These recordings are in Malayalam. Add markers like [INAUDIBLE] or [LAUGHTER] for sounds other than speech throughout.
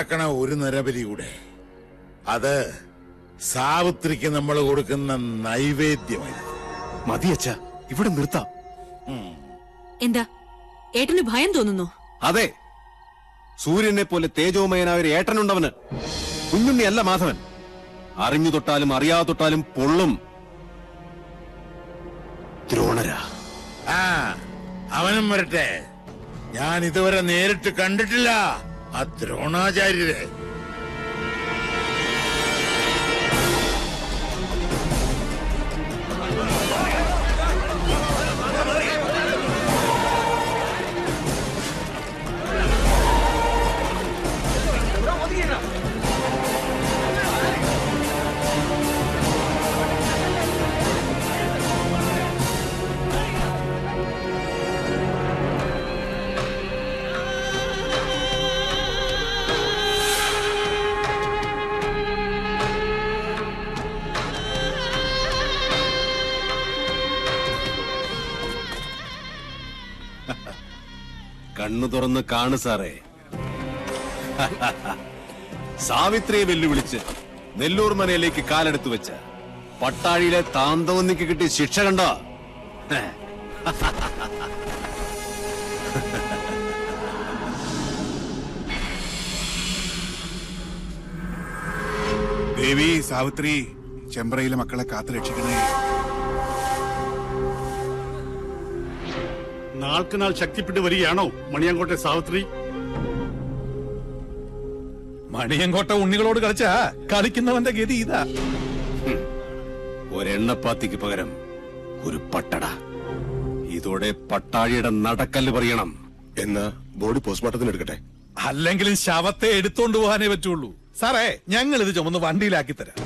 ഇനിയും നടക്കണ ഒരു നരബലി കൂടെ. അത് സാവിത്രിക്ക് നമ്മൾ കൊടുക്കുന്ന നൈവേദ്യമായിരുന്നു. മതിയച്ച ഇവിടെ നിർത്താം. എന്താ? ഏട്ടന് ഭയം തോന്നുന്നു? അതെ. സൂര്യനെ പോലെ തേജോമയനായ ഒരു ഏട്ടനുണ്ടവന്. കുഞ്ഞുണ്ണി അല്ല മാധവൻ. അറിഞ്ഞു തൊട്ടാലും അറിയാതെ തൊട്ടാലും പൊള്ളും. ദ്രോണരാ. ആ അവനും വരട്ടെ. ഞാൻ ഇതുവരെ നേരിട്ട് കണ്ടിട്ടില്ല. ആ ദ്രോണാചാര്യരെ കണ്ണു തുറന്ന് കാണു സാറേ. സാവിത്രിയെ വെല്ലുവിളിച്ച് നെല്ലൂർ മനയിലേക്ക് കാലെടുത്തു വെച്ച പട്ടാഴിയിലെ താന്തവന്നിക്ക് കിട്ടിയ ശിക്ഷ കണ്ടോ? ദേവി സാവിത്രി ചെമ്പ്രയിലെ മക്കളെ കാത്തു രക്ഷിക്കണേ നാൾക്ക് നാൾ ശക്തിപ്പെട്ടു വരികയാണോ മണിയങ്കോട്ടെ സാവിത്രി? മണിയങ്കോട്ട ഉണ്ണികളോട് കളിച്ചാ കളിക്കുന്നവന്റെ ഗതി ഇതാ. ഒരെണ്ണപ്പാത്തിക്ക് പകരം ഒരു പട്ടട. ഇതോടെ പട്ടാഴിയുടെ നടക്കല്ല് പറയണം. എന്നാ ബോഡി പോസ്റ്റ്മോർട്ടത്തിന് എടുക്കട്ടെ? അല്ലെങ്കിലും ശവത്തെ എടുത്തോണ്ട് പോകാനേ പറ്റുള്ളൂ. സാറേ ഞങ്ങൾ ഇത് ചുമന്ന് വണ്ടിയിലാക്കി തരാം.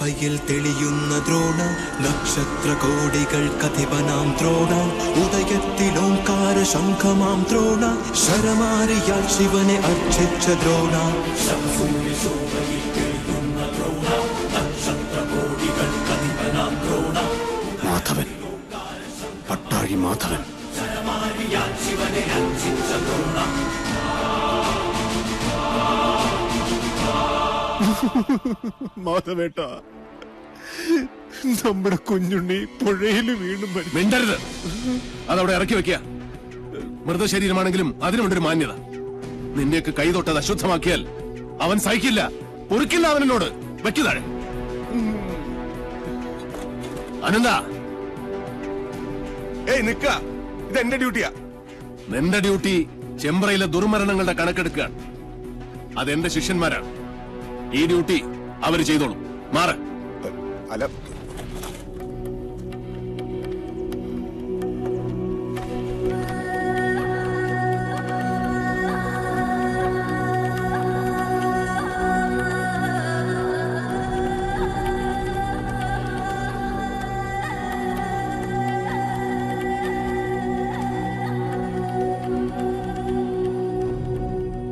ശോഭയിൽ തെളിയുന്ന ദ്രോണ നക്ഷത്ര കോടികൾ കഥിപനാം ദ്രോണ ഉദയത്തിലോംകാര ശംഖമാം ദ്രോണ ശരമാരിയാൽ ശിവനെ അർച്ചിച്ച ദ്രോണ. മാധവൻ പട്ടാഴി മാധവൻ. [LAUGHS] മാധവേട്ട നമ്മുടെ കുഞ്ഞുണ്ണി പുഴയിൽ വീണ്ടും മരിച്ചു. മിണ്ടരുത്. അതവിടെ ഇറക്കി വെക്കുക. മൃതശരീരമാണെങ്കിലും അതിനുമുണ്ടൊരു മാന്യത. നിന്നെയൊക്കെ കൈ തൊട്ടത് അശുദ്ധമാക്കിയാൽ അവൻ സഹിക്കില്ല. പൊറുക്കില്ല അവനോട് വെക്കുതാഴെ അനന്ത. ഏയ് നിക്ക. ഇത് എന്റെ ഡ്യൂട്ടിയാ. നിന്റെ ഡ്യൂട്ടി ചെമ്പ്രയിലെ ദുർമരണങ്ങളുടെ കണക്കെടുക്കുകയാണ്. അതെന്റെ ശിഷ്യന്മാരാണ്. ഈ ഡ്യൂട്ടി അവർ ചെയ്തോളും. മാറ. അല്ല.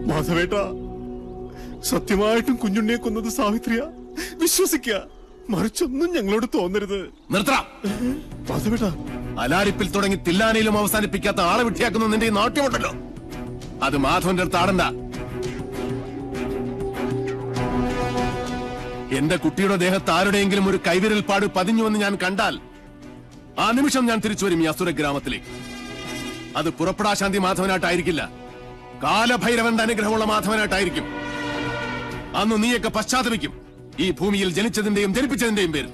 മാധവേട്ട സത്യമായിട്ടും കുഞ്ഞുണ്ണിയെ കൊന്നത് സാവിത്രിയ? വിശ്വസിക്ക. മറിച്ചൊന്നും ഞങ്ങളോട് തോന്നരുത്. നിർത്തണം. അലാരിപ്പിൽ തുടങ്ങി തില്ലാനയിലും അവസാനിപ്പിക്കാത്ത ആളെ വിട്ടിയാക്കുന്ന നിന്റെ ഈ നാട്യമുണ്ടല്ലോ. അത് മാധവന്റെ അടുത്ത് ആടണ്ട. എന്റെ കുട്ടിയുടെ ദേഹത്ത് ആരുടെയെങ്കിലും ഒരു കൈവിരൽ പാട് പതിഞ്ഞുവെന്ന് ഞാൻ കണ്ടാൽ ആ നിമിഷം ഞാൻ തിരിച്ചു വരും ഈ അസുര ഗ്രാമത്തിലേക്ക്. അത് പുറപ്പെടാശാന്തി മാധവനായിട്ടായിരിക്കില്ല. കാലഭൈരവന്റെ അനുഗ്രഹമുള്ള മാധവനായിട്ടായിരിക്കും. അന്ന് നീയൊക്കെ പശ്ചാത്തപിക്കും. ഈ ഭൂമിയിൽ ജനിച്ചതിന്റെയും ജനിപ്പിച്ചതിന്റെയും പേരിൽ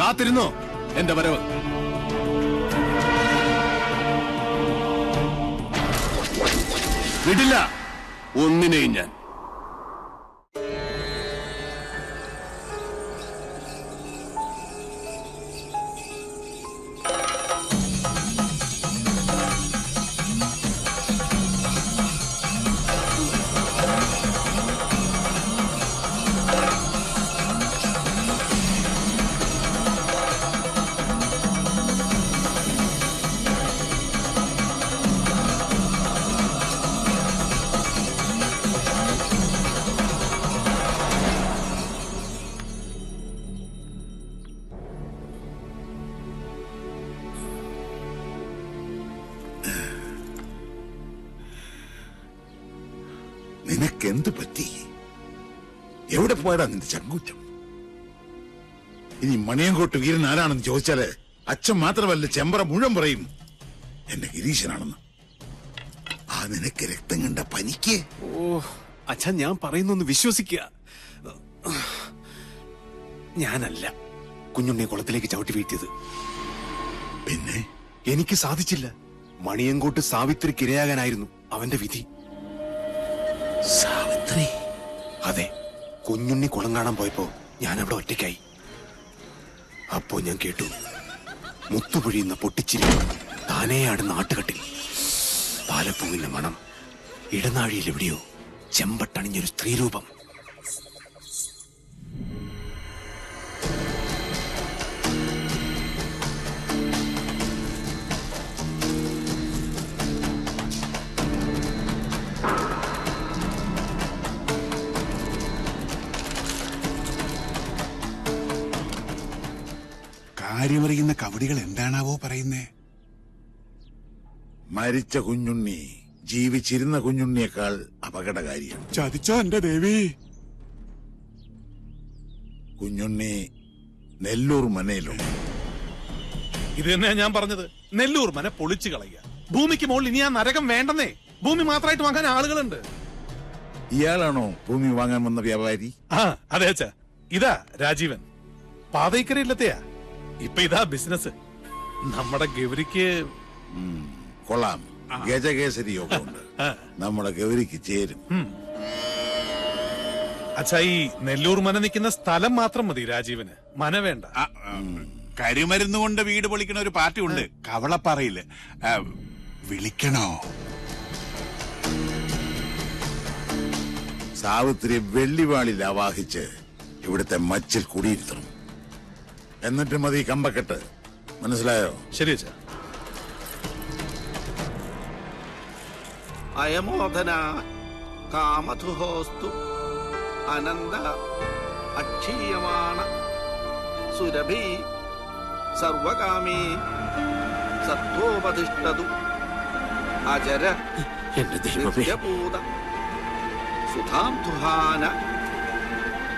കാത്തിരുന്നോ എന്റെ വരവ്? വിടില്ല. ഒന്നിനെയും ഞാൻ. നിനക്കെന്ത് പറ്റി? എവിടെ പോയടാ നിന്റെ ചങ്കൂറ്റം? ഇനി മണിയങ്കോട്ട് വീരൻ ആരാണെന്ന് ചോദിച്ചാൽ അച്ഛൻ മാത്രമല്ല ചെമ്പറ മുഴുവൻ പറയും എന്റെ ഗിരീശനാണെന്ന്. ആ നിനക്ക് രക്തം കണ്ട പനിക്ക്? ഓ അച്ഛൻ ഞാൻ പറയുന്നൊന്ന് വിശ്വസിക്കുക ഞാനല്ല കുഞ്ഞുണ്ണി കുളത്തിലേക്ക് ചവിട്ടി വീട്ടിയത് പിന്നെ? എനിക്ക് സാധിച്ചില്ല. മണിയങ്കോട്ട് സാവിത്രിക്ക് ഇരയാകാനായിരുന്നു അവന്റെ വിധി. സാവിത്രി. അതെ കുഞ്ഞുണ്ണി കുളം കാണാൻ പോയപ്പോ ഞാൻ അവിടെ ഒറ്റയ്ക്കായി. അപ്പോ ഞാൻ കേട്ടു മുത്തുപൊഴിയുന്ന പൊട്ടിച്ചിരി താനേ ആടുന്ന ആട്ടുകട്ടിൽ. പാലപ്പൂവിന്റെ മണം ഇടനാഴിയിൽ എവിടെയോ ചെമ്പട്ടണിഞ്ഞൊരു സ്ത്രീരൂപം. കാര്യമറിയുന്ന കവടികൾ എന്താണാവോ പറയുന്നേ? മരിച്ച കുഞ്ഞുണ്ണി ജീവിച്ചിരുന്ന കുഞ്ഞുണ്ണിയേക്കാൾ അപകടകാരിയാണ്. ചതിച്ചോ എന്റെ ദേവി? കുഞ്ഞുണ്ണി നെല്ലൂർ മനയിലോ? ഇത് തന്നെയാ ഞാൻ പറഞ്ഞത്. നെല്ലൂർ മന പൊളിച്ചു കളയുക. ഭൂമിക്ക് മുകളിൽ ഇനി ആ നരകം വേണ്ടെന്നേ. ഭൂമി മാത്രമായിട്ട് വാങ്ങാൻ ആളുകളുണ്ട്. ഇയാളാണോ ഭൂമി വാങ്ങാൻ വന്ന വ്യാപാരി? ആ അതെ അച്ഛാ. ഇതാ രാജീവൻ. പാതയ്ക്കരയില്ലത്തെയാ ഇപ്പൊ ഇതാ ബിസിനസ് നമ്മുടെ ഗൗരിക്ക് കൊള്ളാം. ഗജകേസരി യോഗമുണ്ട്. നമ്മുടെ ഗൗരിക്ക് ചേരും. അച്ഛാ ഈ നെല്ലൂർ മന നിൽക്കുന്ന സ്ഥലം മാത്രം മതി രാജീവന്. മന വേണ്ട. കരിമരുന്ന് കൊണ്ട് വീട് പൊളിക്കണ ഒരു പാർട്ടി ഉണ്ട്. കവളപ്പാറയിൽ. വിളിക്കണോ? സാവിത്രി വെള്ളിവാളിൽ ആവാഹിച്ച് ഇവിടുത്തെ മച്ചിൽ കുടിയിരുത്തണം. എന്നിട്ട് മതി കമ്പക്കെട്ട്. മനസ്സിലായോ? ശരി അച്ഛാ. അയമോദന കാമധുഹോസ്തു അനന്ത അക്ഷീയമാണ സുരഭി സർവകാമീ സത്വോപതിഷ്ഠതു അജര നിത്യപൂത സുധാം തുഹാന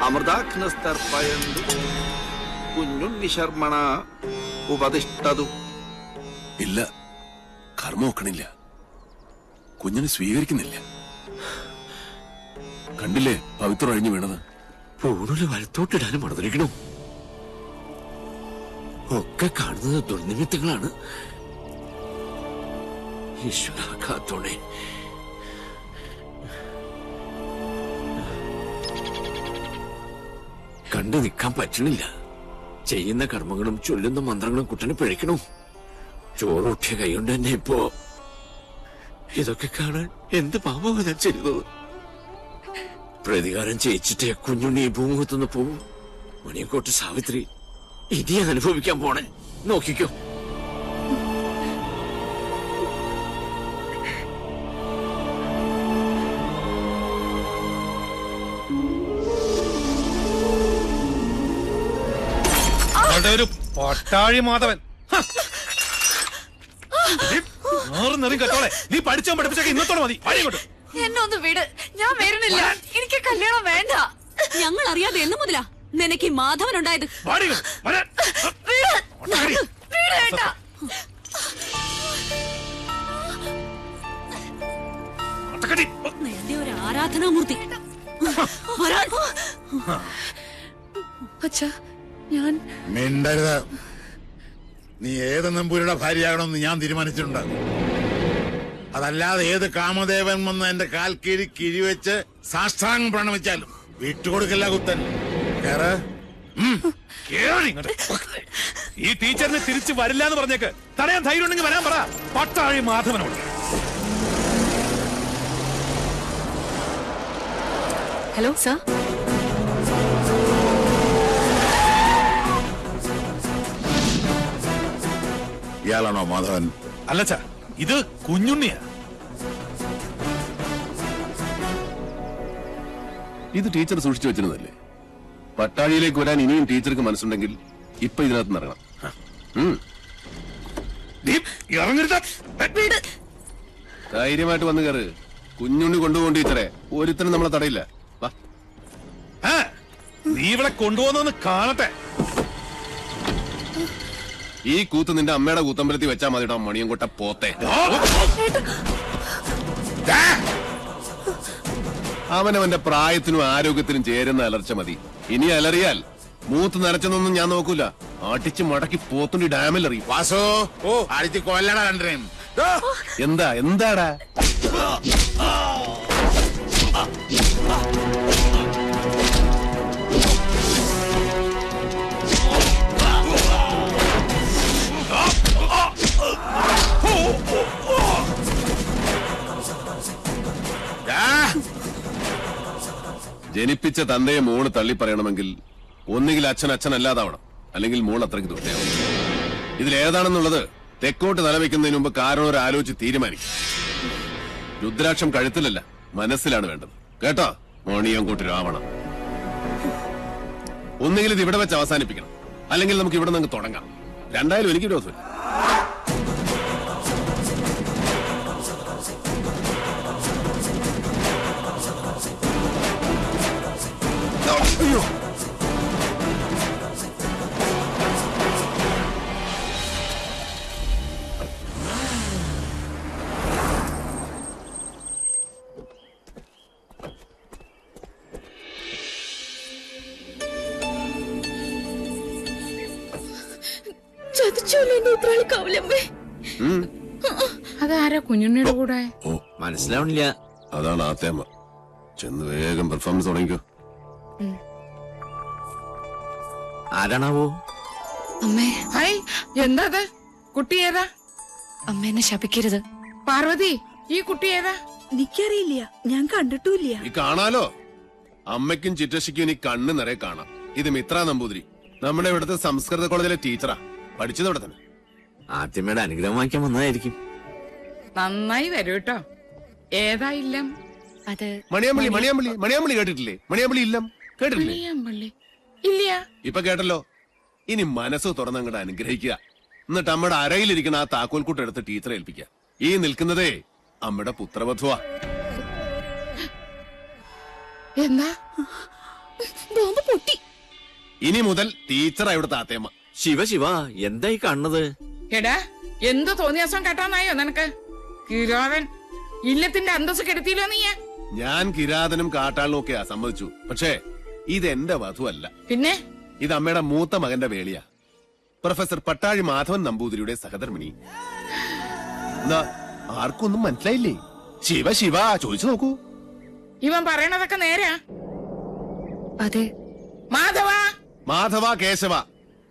അമൃതാഗ്നസ്തർപ്പയന്തു. കുഞ്ഞുണ്ണി ശർമ്മണ ഉപതിഷ്ഠതു. ഇല്ല കർമ്മ ഒക്കണില്ല. കുഞ്ഞിനെ സ്വീകരിക്കുന്നില്ല. കണ്ടില്ലേ പവിത്രം അഴിഞ്ഞു വീണത്? പൂണൂൽ വലത്തോട്ടിടാനും മറന്നിരിക്കണു ഒക്കെ കാണുന്നത് ദുർനിമിത്തങ്ങളാണ്. ഈശ്വര കാത്തോണേ കണ്ടു നിൽക്കാൻ പറ്റണില്ല. ചെയ്യുന്ന കർമ്മങ്ങളും ചൊല്ലുന്ന മന്ത്രങ്ങളും കുട്ടനെ പിഴയ്ക്കണു? ചോറൂട്ടിയ കൈകൊണ്ട് തന്നെ ഇപ്പോ ഇതൊക്കെ കാണാൻ എന്ത് പാപമാണ് ഞാൻ ചെയ്തത്? പ്രതികാരം ചെയ്യിച്ചിട്ടേ കുഞ്ഞുണ്ണി ഭൂമുഖത്തുനിന്ന് പോവും. മണിയക്കോട്ട് സാവിത്രി ഇനി അനുഭവിക്കാൻ പോണേ. നോക്കിക്കോ. പട്ടാഴി മാധവൻ. ഹ. നീ മാറി നിറയും കേട്ടോളെ. നീ പഠിച്ചോ പഠിപ്പിച്ചൊക്കെ ഇന്നത്തോടെ മതി. എന്നൊന്ന് എന്നെ ഒന്ന് വിട്. ഞാൻ വരുന്നില്ല. എനിക്ക് കല്യാണം വേണ്ട. ഞങ്ങൾ അറിയാതെ എന്ന് മുതലാ നിനക്ക് ഈ മാധവൻ ഉണ്ടായത്? ഒരു ആരാധനാമൂർത്തി. അച്ഛാ. ഞാൻ മിണ്ടരുത്. നീ ഏത് നമ്പൂരിയുടെ ഭാര്യയാകണമെന്ന് ഞാൻ തീരുമാനിച്ചിട്ടുണ്ട്. അതല്ലാതെ ഏത് കാമദേവൻ വന്ന് എന്റെ കാൽ കീഴി കിഴിവെച്ച് സാഷ്ടാംഗം പ്രണമിച്ചാലും വിട്ടുകൊടുക്കില്ല കുത്തൻ. കേറ്. കേറി ഇങ്ങോട്ട്. ഈ ടീച്ചറിന് തിരിച്ചു വരില്ല എന്ന് പറഞ്ഞേക്ക്. തടയാൻ ധൈര്യം ഉണ്ടെങ്കിൽ വരാൻ പറ. പട്ടാഴി മാധവനോട്. Hello sir. ഇയാളാണോ മാധവൻ? അല്ലച്ചാ ഇത് കുഞ്ഞുണ്ണിയാ. ഇത് ടീച്ചർ സൂക്ഷിച്ചു വെച്ചിരുന്നതല്ലേ? പട്ടാഴിയിലേക്ക് വരാൻ ഇനിയും ടീച്ചർക്ക് മനസ്സുണ്ടെങ്കിൽ ഇപ്പൊ ഇതിനകത്ത് നിറങ്ങണം ധൈര്യമായിട്ട് വന്ന് കയറ്. കുഞ്ഞുണ്ണി കൊണ്ടുപോകും ടീച്ചറെ. ഒരുത്തനും നമ്മളെ തടയില്ല. വാ. ആ, നീ ഇവിടെ കൊണ്ടുപോകുന്ന കാണട്ടെ. ഈ കൂത്ത് നിന്റെ അമ്മയുടെ കൂത്തമ്പലത്തിൽ വെച്ചാ മതിട്ടോ മണിയൻകൊട്ട പോത്തെ. അവനവന്റെ പ്രായത്തിനും ആരോഗ്യത്തിനും ചേരുന്ന അലർച്ച മതി. ഇനി അലറിയാൽ മൂത്ത് നരച്ചെന്നൊന്നും ഞാൻ നോക്കൂല. അടിച്ച് മടക്കി പോത്തുണ്ടി ഡാമിൽ എറിയും. വാസോ ഓ. അടിച്ച് കൊല്ലടാ രണ്ടിനെയും. എന്താ എന്താടാ? ജനിപ്പിച്ച തന്തയെ മോൾ തള്ളി പറയണമെങ്കിൽ ഒന്നുകിൽ അച്ഛൻ അച്ഛനല്ലാതാവണം. അല്ലെങ്കിൽ മോൾ അത്രയ്ക്ക് ദുഷ്ടയാവും ഇതിലേതാണെന്നുള്ളത് തെക്കോട്ട് തലവെക്കുന്നതിന് മുമ്പ് കാരണം ഒരു ആലോചിച്ച് തീരുമാനിക്കും. രുദ്രാക്ഷം കഴുത്തിലല്ല മനസ്സിലാണ് വേണ്ടത്. കേട്ടോ? മോണിയങ്കോട്ട് രാവണം. ഒന്നുകിൽ ഇത് ഇവിടെ വെച്ച് അവസാനിപ്പിക്കണം. അല്ലെങ്കിൽ നമുക്ക് ഇവിടെ നിന്ന് തുടങ്ങാം. രണ്ടായാലും എനിക്ക് വിരോധമില്ല. അയ്യോ. അതാരാ കുഞ്ഞുണ്ണിയുടെ കൂടെ? ഓ മനസ്സിലാവണില്ല. അതാണ് ആത്തേമ്മ ചെന്ന് വേഗം പെർഫോമൻസ് തുടങ്ങിക്കോ. ആരാണാവോ? അമ്മേ. ഹൈ എന്താ അത് കുട്ടി ഏതാ? അമ്മേനെ എന്നെ ശപിക്കരുത്. പാർവതി ഈ കുട്ടി ഏതാ? എനിക്കറിയില്ല. ഞാൻ കണ്ടിട്ടില്ല ഈ കാണാലോ? അമ്മയ്ക്കും ചിറ്റശിക്കും ഇനി കണ്ണ് നിറയെ കാണാം. ഇത് മിത്ര നമ്പൂതിരി. നമ്മുടെ ഇവിടുത്തെ സംസ്കൃത കോളേജിലെ ടീച്ചറാ. പഠിച്ചത് ഇവിടെ തന്നെ. ആദ്യമേടെ അനുഗ്രഹം വാങ്ങിക്കാൻ വന്നതായിരിക്കും. നന്നായി വരൂ കേട്ടോ ഏതാ ഇല്ലം? അത് മണിയാമ്പള്ളി മണിയാമ്പള്ളി മണിയാമ്പള്ളി കേട്ടിട്ടില്ലേ? മണിയാമ്പള്ളി ഇല്ലം കേട്ടിട്ടില്ലേ? മണിയാമ്പള്ളി ഇല്ല. ഇപ്പൊ കേട്ടല്ലോ. ഇനി മനസ്സ് തുറന്നങ്ങോട്ട് അനുഗ്രഹിക്കുക. എന്നിട്ട് അമ്മയുടെ അരയിലിരിക്കുന്ന ആ താക്കോൽക്കൂട്ട് എടുത്ത് ടീച്ചറെ ഏൽപ്പിക്കുക. ഈ നിൽക്കുന്നതേ അമ്മയുടെ പുത്രവധുവാ. എന്താ ബോംബ് പൊട്ടി. ഇനി മുതൽ ടീച്ചറാ ഇവിടുത്തെ ആത്തേമ്മ ശിവ ശിവ എന്തായി കാണുന്നത്? എടാ എന്ത് തോന്നിയാസം കേട്ടാന്നായോ നിനക്ക്? കിരോവൻ ഇല്ലത്തിന്റെ അന്തസ് കെടുത്തിയില്ലോ നീ ഞാൻ കിരാതനും കാട്ടാളിനും ഒക്കെയാ സമ്മതിച്ചു. പക്ഷേ ഇത് എന്റെ വധുവല്ല. പിന്നെ? ഇത് അമ്മയുടെ മൂത്ത മകന്റെ വേളിയാ. പ്രൊഫസർ പട്ടാഴി മാധവൻ നമ്പൂതിരിയുടെ സഹധർമ്മിണി. ആർക്കൊന്നും മനസ്സിലായില്ലേ? ശിവ ശിവ ചോദിച്ചു നോക്കൂ. ഇവൻ പറയണതൊക്കെ നേരാ. അതെ. മാധവ! മാധവ കേശവ.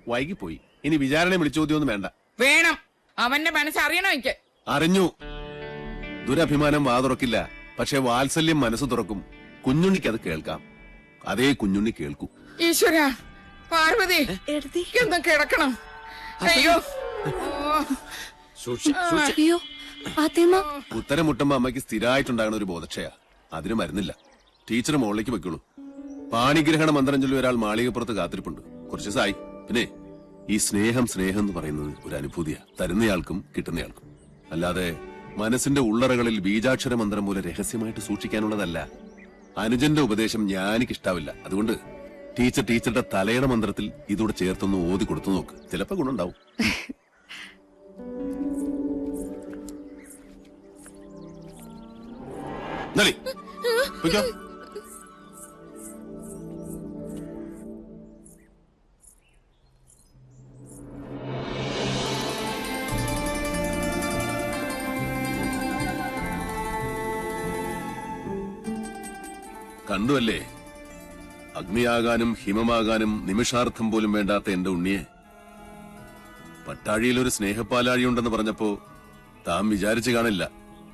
വൈകിപ്പോയി. ഇനി വിചാരണ വിളിച്ചോദ്യൊന്നും വേണ്ട. വേണം. അവന്റെ മനസ്സ് അറിയണോ എനിക്ക്. അറിഞ്ഞു. ദുരഭിമാനം വാതുറക്കില്ല. പക്ഷെ വാത്സല്യം മനസ്സ് തുറക്കും. കുഞ്ഞുണ്ണിക്കത് അത് കേൾക്കാം. അതേ കുഞ്ഞുണ്ണി കേൾക്കൂ. ഈശ്വര പാർവതി എന്താ കിടക്കണം. അയ്യോ. അയ്യോ. ഉത്തരം മുട്ടുമ്പോ അമ്മയ്ക്ക് സ്ഥിരമായിട്ടുണ്ടാകുന്ന ഒരു ബോധക്ഷയ. അതിന് മരുന്നില്ല. ടീച്ചർ മുകളിലേക്ക് വെക്കുള്ളൂ. പാണിഗ്രഹണ മന്ത്രം ചൊല്ലി ഒരാൾ മാളികപ്പുറത്ത് കാത്തിരിപ്പുണ്ട്. കുറച്ച് ദിവസമായി പിന്നെ ഈ സ്നേഹം സ്നേഹം എന്ന് പറയുന്നത് ഒരു അനുഭൂതിയാ. തരുന്നയാൾക്കും കിട്ടുന്നയാൾക്കും. അല്ലാതെ മനസ്സിന്റെ ഉള്ളറകളിൽ ബീജാക്ഷര മന്ത്രം പോലെ രഹസ്യമായിട്ട് സൂക്ഷിക്കാനുള്ളതല്ല. അനുജന്റെ ഉപദേശം ഞാനിക്കിഷ്ടാവില്ല. അതുകൊണ്ട് ടീച്ചർ ടീച്ചറുടെ തലയുടെ മന്ത്രത്തിൽ ഇതൂടെ ചേർത്തൊന്ന് ഓതി കൊടുത്തു നോക്ക്. ചിലപ്പോ ഗുണുണ്ടാവും [LAUGHS] നളി കണ്ടുവല്ലേ? അഗ്നിയാകാനും ഹിമമാകാനും നിമിഷാർത്ഥം പോലും വേണ്ടാത്ത എന്റെ ഉണ്ണിയെ. പട്ടാഴിയിൽ ഒരു സ്നേഹപ്പാലാഴിയുണ്ടെന്ന് പറഞ്ഞപ്പോ താൻ വിചാരിച്ചു കാണില്ല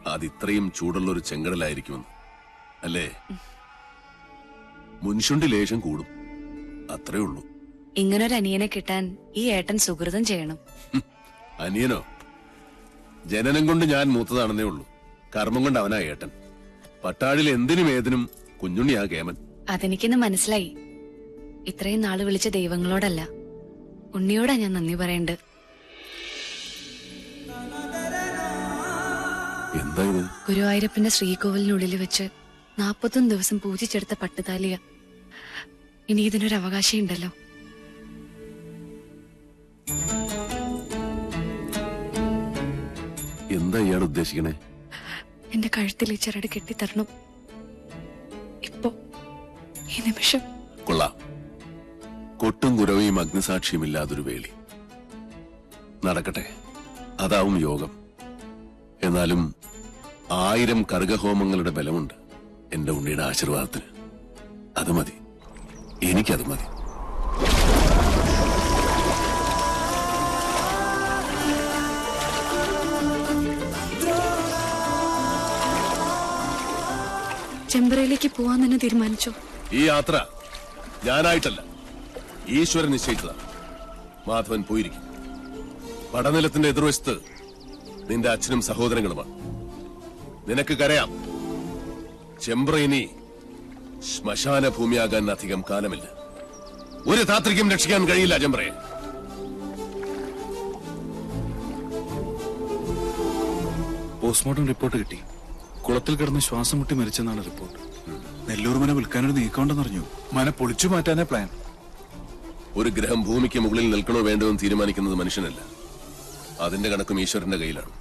അത് ഇത്രയും ചൂടുള്ള ഒരു ചെങ്കടലായിരിക്കുമെന്ന്. അല്ലേ? മുൻഷുണ്ടി ലേശം കൂടും. അത്രേ ഉള്ളൂ. ഇങ്ങനൊരു അനിയനെ കിട്ടാൻ ഈ ഏട്ടൻ സുഹൃതം ചെയ്യണം. അനിയനോ? ജനനം കൊണ്ട് ഞാൻ മൂത്തതാണെന്നേ ഉള്ളൂ. കർമ്മം കൊണ്ട് അവനാ ഏട്ടൻ. പട്ടാഴിൽ എന്തിനും ഏതിനും കുഞ്ഞുണ്ണിയാ കേമൻ അതെനിക്കിന്ന് മനസ്സിലായി. ഇത്രയും നാൾ വിളിച്ച ദൈവങ്ങളോടല്ല. ഉണ്ണിയോടാ ഞാൻ നന്ദി പറയണ്ട് എന്താ ഇത്? ഗുരുവായൂരപ്പന്റെ ശ്രീകോവിലിനുള്ളിൽ വെച്ച് നാപ്പത്തൊന്ന് ദിവസം പൂജിച്ചെടുത്ത പട്ടുതാലിയ ഇനി ഇതിനൊരു അവകാശം ഉണ്ടല്ലോ. എന്താ ഇയാൾ ഉദ്ദേശിക്കണേ? എന്റെ കഴുത്തിൽ ഈ ചരട് കെട്ടിത്തരണം. ഈ നിമിഷം. കൊള്ളാം. കൊട്ടും കുരവയും അഗ്നിസാക്ഷിയുമില്ലാതൊരു വേളി. നടക്കട്ടെ. അതാവും യോഗം. എന്നാലും ആയിരം കർഗഹോമങ്ങളുടെ ബലമുണ്ട് എന്റെ ഉണ്ണിയുടെ ആശീർവാദത്തിന്. അത് മതി. എനിക്കത് മതി. ചെമ്പറയിലേക്ക് പോവാൻ തന്നെ തീരുമാനിച്ചോ? ഈ യാത്ര ഞാനായിട്ടല്ല. ഈശ്വരൻ നിശ്ചയിച്ചതാണ് മാധവൻ പോയിരിക്കും. പടനിലത്തിന്റെ എതിർവശത്ത് നിന്റെ അച്ഛനും സഹോദരങ്ങളുമാണ്. നിനക്ക് കരയാം. ചെമ്പ്ര ഇനി ശ്മശാന ഭൂമിയാകാൻ അധികം കാലമില്ല. ഒരു താത്രിക്കും രക്ഷിക്കാൻ കഴിയില്ല ചെമ്പ്രയെ പോസ്റ്റ്മോർട്ടം റിപ്പോർട്ട് കിട്ടി. കുളത്തിൽ കിടന്ന് ശ്വാസം മുട്ടി മരിച്ചെന്നാണ് റിപ്പോർട്ട്. നെല്ലൂർ മന വിൽക്കാനൊരു നീക്കമുണ്ടെന്നറിഞ്ഞു മന പൊളിച്ചു മാറ്റാനേ പ്ലാൻ ഒരു ഗ്രഹം ഭൂമിക്ക് മുകളിൽ നിൽക്കണോ വേണ്ടോ എന്ന് തീരുമാനിക്കുന്നത് മനുഷ്യനല്ല. അതിന്റെ കണക്കും ഈശ്വരന്റെ കയ്യിലാണ്.